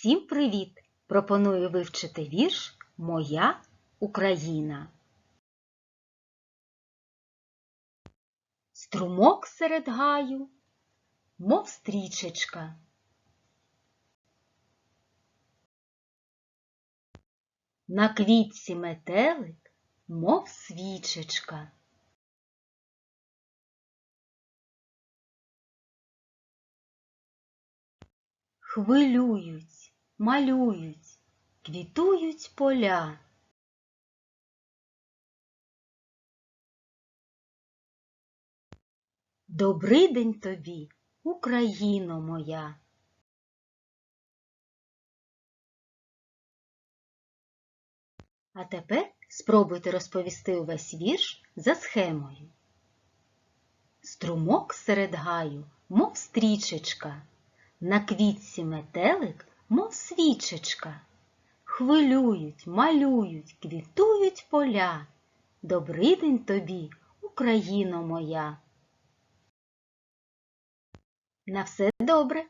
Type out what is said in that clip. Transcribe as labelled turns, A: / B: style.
A: Всім привіт! Пропоную вивчити вірш Моя Україна. Струмок серед гаю, мов стрічечка. На квітці метелик, мов свічечка. Хвилюють, малюють, квітують поля. Добрий день тобі, Україно моя! А тепер спробуйте розповісти увесь вірш за схемою. Струмок серед гаю, мов стрічечка, на квітці метелик, мов свічечка. Хвилюють, малюють, квітують поля. Добрий день тобі, Україно моя! На все добре!